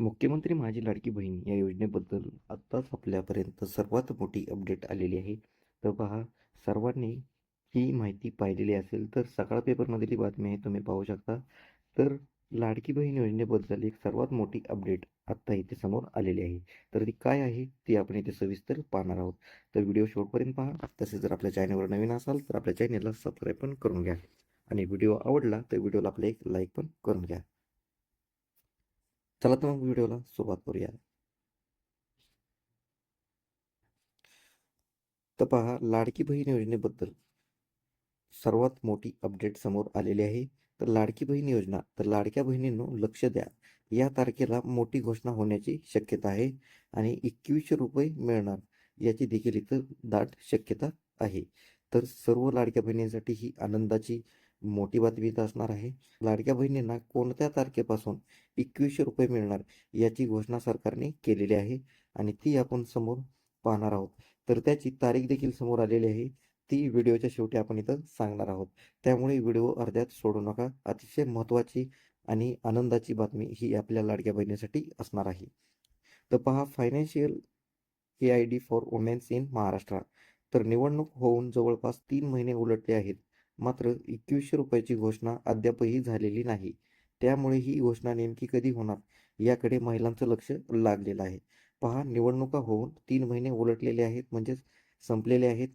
तर मुख्यमंत्री माझी लाडकी बहीण या योजनेबद्दल आत्ताच आपल्यापर्यंत सर्वात मोठी अपडेट आलेली आहे. तर पहा सर्वांनी ही माहिती पाहिलेली असेल तर सकाळ पेपरमधील बातमी आहे तुम्ही पाहू शकता. तर लाडकी बहीण योजनेबद्दल एक सर्वात मोठी अपडेट आत्ता इथे समोर आलेली आहे. तर ती काय आहे ती आपण इथे सविस्तर पाहणार आहोत. तर व्हिडिओ शेवटपर्यंत पहा. तसेच जर आपल्या चॅनलवर नवीन असाल तर आपल्या चॅनलला सबस्क्राईब पण करून घ्या. आणि व्हिडिओ आवडला तर व्हिडिओला आपला एक लाईक पण करून घ्या. चला तर मग व्हिडिओला सुरुवात करूया. तर पहा लाडकी बहीण योजनेबद्दल सर्वात मोठी अपडेट समोर आलेली आहे. तर लाडकी बहीण योजना तर लाडक्या बहिणींनो लक्ष द्या. या तारखेला मोठी घोषणा होण्याची शक्यता आहे आणि एकवीसशे रुपये मिळणार याची देखील इथं दाट शक्यता आहे. तर सर्व लाडक्या बहिणींसाठी ही आनंदाची मोठी बातमी इथं असणार आहे. लाडक्या बहिणींना कोणत्या तारखेपासून एकवीसशे रुपये मिळणार याची घोषणा सरकारने केलेली आहे आणि ती आपण समोर पाहणार आहोत. तर त्याची तारीख देखील समोर आलेली आहे. ती व्हिडिओच्या शेवटी आपण इथं सांगणार आहोत. त्यामुळे व्हिडिओ अर्ध्यात सोडू नका. अतिशय महत्त्वाची आणि आनंदाची बातमी ही आपल्या लाडक्या बहिणीसाठी असणार आहे. तर पहा financial A I D for womens in Maharashtra. तर निवडणूक होऊन जवळपास तीन महिने उलटले आहेत. मात्र एकवीसशे रुपयाची घोषणा अद्यापही झालेली नाही. त्यामुळे ही घोषणा नेमकी कधी होणार याकडे महिलांचं लक्ष लागलेलं आहे. पहा निवडणुका होऊन तीन महिने उलटलेले आहेत म्हणजेच संपलेले आहेत.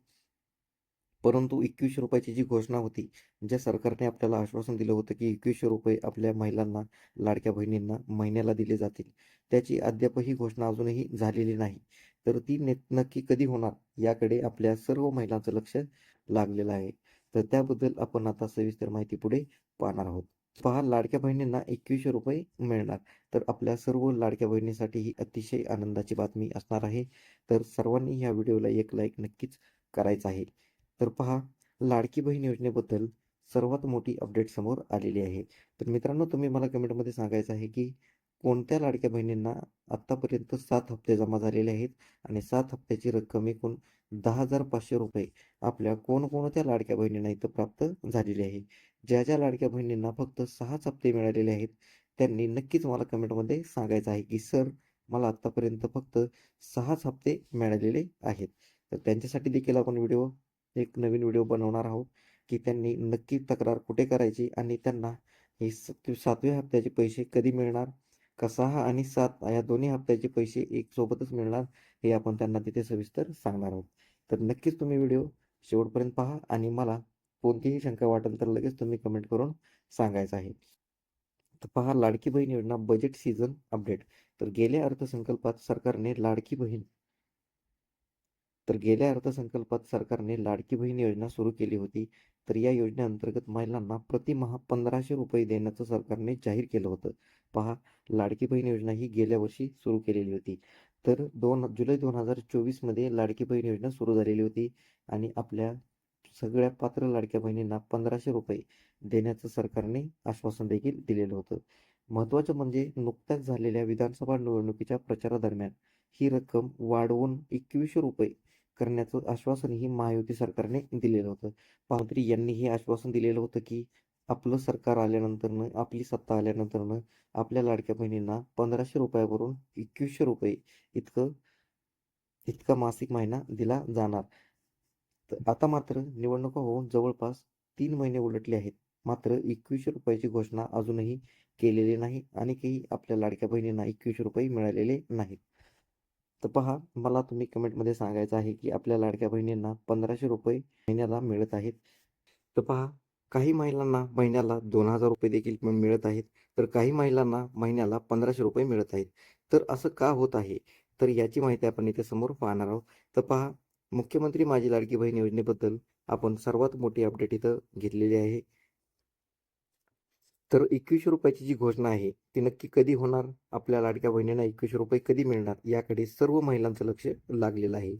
परंतु एकवीसशे रुपयाची जी घोषणा होती ज्या सरकारने आपल्याला आश्वासन दिलं होतं की एकवीसशे रुपये आपल्या महिलांना लाडक्या बहिणींना महिन्याला दिले जातील त्याची अद्यापही घोषणा अजूनही झालेली नाही. तर ती नक्की कधी होणार याकडे आपल्या सर्व महिलांचं लक्ष लागलेलं आहे. तर त्याबद्दल आपण आता सविस्तर माहिती पुढे पाहणार आहोत. पहा लाडक्या बहिणींना एकवीसशे रुपये मिळणार. तर आपल्या सर्व लाडक्या बहिणीसाठी ही अतिशय आनंदाची बातमी असणार आहे. तर सर्वांनी ह्या व्हिडिओला एक लाईक नक्कीच करायचं आहे. तर पहा लाडकी बहीण योजनेबद्दल सर्वात मोठी अपडेट समोर आलेली आहे. तर मित्रांनो तुम्ही मला कमेंटमध्ये सांगायचं आहे की कोणत्या लाडक्या बहिणींना आत्तापर्यंत सात हप्ते जमा झालेले आहेत? आणि सात हप्त्याची रक्कम एकूण दहा हजार पाचशे रुपये आपल्या कोणकोणत्या लाडक्या बहिणींना इथं प्राप्त झालेली आहे? ज्या ज्या लाडक्या बहिणींना फक्त सहाच हप्ते मिळालेले आहेत त्यांनी नक्कीच मला कमेंटमध्ये सांगायचं आहे की सर मला आत्तापर्यंत फक्त सहाच हप्ते मिळालेले आहेत. तर त्यांच्यासाठी देखील आपण व्हिडिओ एक नवीन व्हिडिओ बनवणार आहोत की त्यांनी नक्की तक्रार कुठे करायची आणि त्यांना हे स सातव्या हप्त्याचे पैसे कधी मिळणार? का सहा आणि सात या दोन्ही हप्त्याचे पैसे एक सोबतच मिळणार हे आपण त्यांना तिथे सविस्तर सांगणार आहोत. तर नक्कीच तुम्ही व्हिडिओ शेवटपर्यंत पहा आणि मला कोणतीही शंका वाटेल तर लगेच तुम्ही कमेंट करून सांगायचं आहे. तर पहा लाडकी बहीण योजना बजेट सीझन अपडेट तर गेल्या अर्थसंकल्पात सरकारने लाडकी बहीण तर गेल्या अर्थसंकल्पात सरकारने लाडकी बहीण योजना सुरू केली होती. तर या योजनेअंतर्गत महिलांना प्रतिमहा पंधराशे रुपये देण्याचं सरकारने जाहीर केलं होतं. पहा लाडकी बहीण योजना ही गेल्या वर्षी सुरू केलेली होती. तर दोन जुलै दोन हजार चोवीसमध्ये लाडकी बहीण योजना सुरू झालेली होती आणि आपल्या सगळ्या पात्र लाडक्या बहिणींना पंधराशे रुपये देण्याचं सरकारने आश्वासन देखील दिलेलं होतं. महत्त्वाचं म्हणजे नुकत्याच झालेल्या विधानसभा निवडणुकीच्या प्रचारादरम्यान ही रक्कम वाढवून एकवीसशे रुपये करण्याचं आश्वासनही महायुती सरकारने दिलेलं होतं. पांत्री यांनी हे आश्वासन दिलेलं होतं की आपलं सरकार आल्यानंतरनं आपली सत्ता आल्यानंतरनं आपल्या लाडक्या बहिणींना पंधराशे रुपयावरून एकवीसशे रुपये इतकं इतका मासिक महिना दिला जाणार. तर आता मात्र निवडणुका होऊन जवळपास तीन महिने उलटले आहेत. मात्र एकवीसशे रुपयाची घोषणा अजूनही केलेली नाही आणि काही आपल्या लाडक्या बहिणींना एकवीसशे रुपये मिळालेले नाहीत. तर पहा मला तुम्ही कमेंटमध्ये सांगायचं आहे की आपल्या लाडक्या बहिणींना पंधराशे रुपये महिन्याला मिळत आहेत. तर पहा काही महिलांना महिन्याला दोन हजार रुपये देखील मिळत आहेत. तर काही महिलांना महिन्याला पंधराशे रुपये मिळत आहेत. तर असं का होत आहे? तर याची माहिती आपण इथे समोर पाहणार आहोत. तर पहा मुख्यमंत्री माझी लाडकी बहीण योजनेबद्दल आपण सर्वात मोठी अपडेट इथं घेतलेली आहे. तर एकवीसशे रुपयाची जी घोषणा आहे ती नक्की कधी होणार? आपल्या लाडक्या बहिणींना एकवीसशे रुपये कधी मिळणार? याकडे सर्व महिलांचं लक्ष लागलेलं आहे.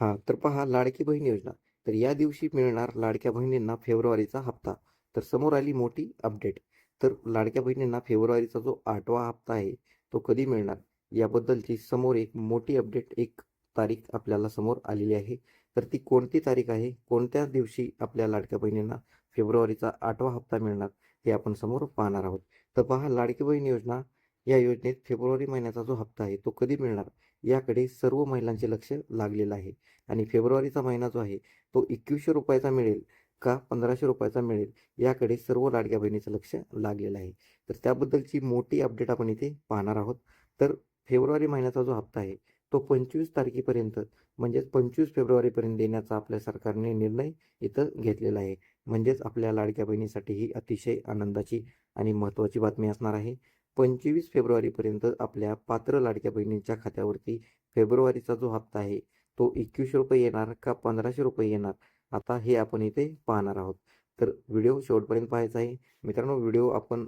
हा तर पहा लाडकी बहीण योजना. तर या दिवशी मिळणार लाडक्या बहिणींना फेब्रुवारीचा हप्ता. तर समोर आली मोठी अपडेट. तर लाडक्या बहिणींना फेब्रुवारीचा जो आठवा हप्ता आहे तो कधी मिळणार? याबद्दलची समोर एक मोठी अपडेट एक तारीख आपल्याला समोर आलेली आहे. तर ती कोणती तारीख आहे? कोणत्या दिवशी आपल्या लाडक्या बहिणींना फेब्रुवारीचा आठवा हप्ता मिळणार? हे आपण समोर पाहणार आहोत. तर पहा लाडकी बहीण योजना या योजनेत फेब्रुवारी महिन्याचा जो हप्ता आहे तो कधी मिळणार? याकडे सर्व महिलांचे लक्ष लागलेलं आहे. आणि फेब्रुवारीचा महिना जो आहे तो एकवीसशे रुपयाचा मिळेल का पंधराशे रुपयाचा मिळेल? याकडे सर्व लाडक्या बहिणीचं लक्ष लागलेलं आहे. तर त्याबद्दलची मोठी अपडेट आपण इथे पाहणार आहोत. तर फेब्रुवारी महिन्याचा जो हप्ता आहे तो पंचवीस तारखेपर्यंत म्हणजेच पंचवीस फेब्रुवारीपर्यंत देण्याचा आपल्या सरकारने निर्णय इथं घेतलेला आहे. म्हणजेच आपल्या लाडक्या बहिणीसाठी ही अतिशय आनंदाची आणि महत्त्वाची बातमी असणार आहे. पंचवीस फेब्रुवारीपर्यंत आपल्या पात्र लाडक्या बहिणींच्या खात्यावरती फेब्रुवारीचा जो हप्ता आहे तो एकवीसशे रुपये येणार का पंधराशे रुपये येणार? आता हे आपण इथे पाहणार आहोत. तर व्हिडिओ शेवटपर्यंत पाहायचा आहे. मित्रांनो व्हिडिओ आपण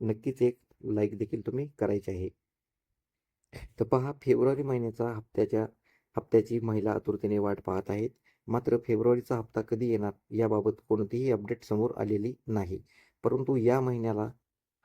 नक्कीच एक लाईक देखील तुम्ही करायचे आहे. तर पहा फेब्रुवारी महिन्याचा हप्त्याच्या हप्त्याची महिला आतुरतेने वाट पाहत आहेत. मात्र फेब्रुवारीचा हप्ता कधी येणार याबाबत कोणतीही अपडेट समोर आलेली नाही. परंतु या महिन्याला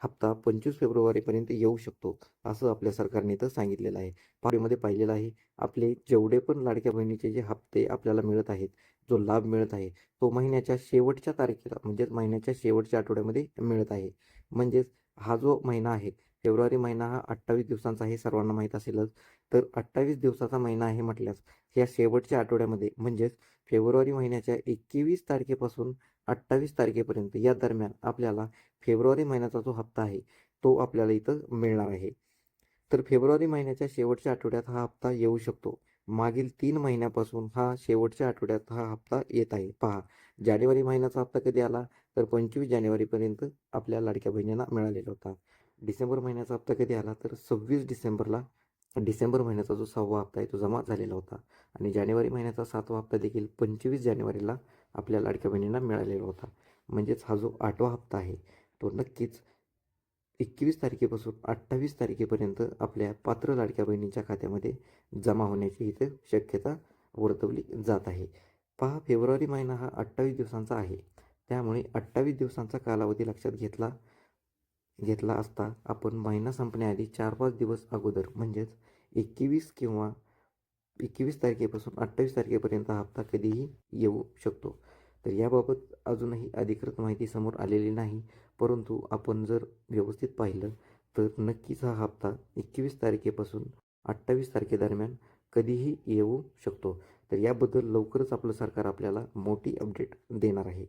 हप्ता पंचवीस फेब्रुवारीपर्यंत येऊ शकतो असं आपल्या सरकारने तर सांगितलेलं आहे. पाहण्यामध्ये पाहिलेलं आहे आपले जेवढे पण लाडक्या बहिणीचे जे हप्ते आपल्याला मिळत आहेत जो लाभ मिळत आहे तो महिन्याच्या शेवटच्या तारखेला म्हणजेच महिन्याच्या शेवटच्या आठवड्यामध्ये मिळत आहे. म्हणजेच हा जो महिना आहे फेब्रुवारी महिना हा अठ्ठावीस दिवसांचा हे सर्वांना माहीत असेलच. तर अठ्ठावीस दिवसाचा महिना आहे म्हटल्यास या शेवटच्या आठवड्यामध्ये म्हणजेच फेब्रुवारी महिन्याच्या एकवीस तारखेपासून अठ्ठावीस तारखेपर्यंत या दरम्यान आपल्याला फेब्रुवारी महिन्याचा जो हप्ता आहे तो आपल्याला इथं मिळणार आहे. तर फेब्रुवारी महिन्याच्या शेवटच्या आठवड्यात हा हप्ता येऊ शकतो. मागील तीन महिन्यापासून हा शेवटच्या आठवड्यात हा हप्ता येत आहे. पहा जानेवारी महिन्याचा हप्ता कधी आला? तर पंचवीस जानेवारीपर्यंत आपल्या लाडक्या बहिणींना मिळालेला होता. डिसेंबर महिन्याचा हप्ता कधी आला तर सव्वीस डिसेंबरला डिसेंबर महिन्याचा जो सहावा हप्ता आहे तो जमा झालेला होता. आणि जानेवारी महिन्याचा सातवा हप्ता देखील पंचवीस जानेवारीला आपल्या लाडक्या बहिणींना मिळालेला होता. म्हणजेच हा जो आठवा हप्ता आहे तो नक्कीच एकवीस तारखेपासून अठ्ठावीस तारखेपर्यंत आपल्या पात्र लाडक्या बहिणींच्या खात्यामध्ये जमा होण्याची इथं शक्यता वर्तवली जात आहे. पहा फेब्रुवारी महिना हा अठ्ठावीस दिवसांचा आहे. त्यामुळे अठ्ठावीस दिवसांचा कालावधी लक्षात घेतला घेतला असता आपण महिना संपण्याआधी चार पाच दिवस अगोदर म्हणजेच एकवीस किंवा एकवीस तारखेपासून अठ्ठावीस तारखेपर्यंत हा हप्ता कधीही येऊ शकतो. तर याबाबत अजूनही अधिकृत माहिती समोर आलेली नाही परंतु आपण जर व्यवस्थित पाहिलं तर नक्कीच हा हप्ता एकवीस तारखेपासून अठ्ठावीस तारखेदरम्यान कधीही येऊ शकतो. तर याबद्दल लवकरच आपलं सरकार आपल्याला मोठी अपडेट देणार आहे.